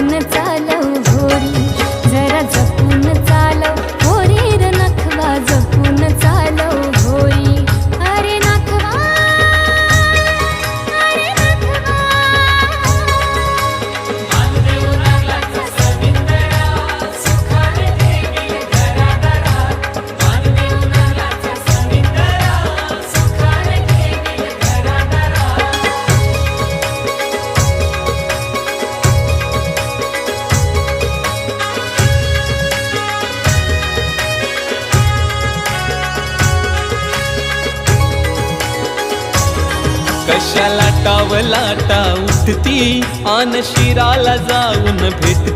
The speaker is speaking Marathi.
जपून चालव घोडी जरा जपून चालव. कशाला टावलाटा उठती? आन शिराला जाऊन भेटती.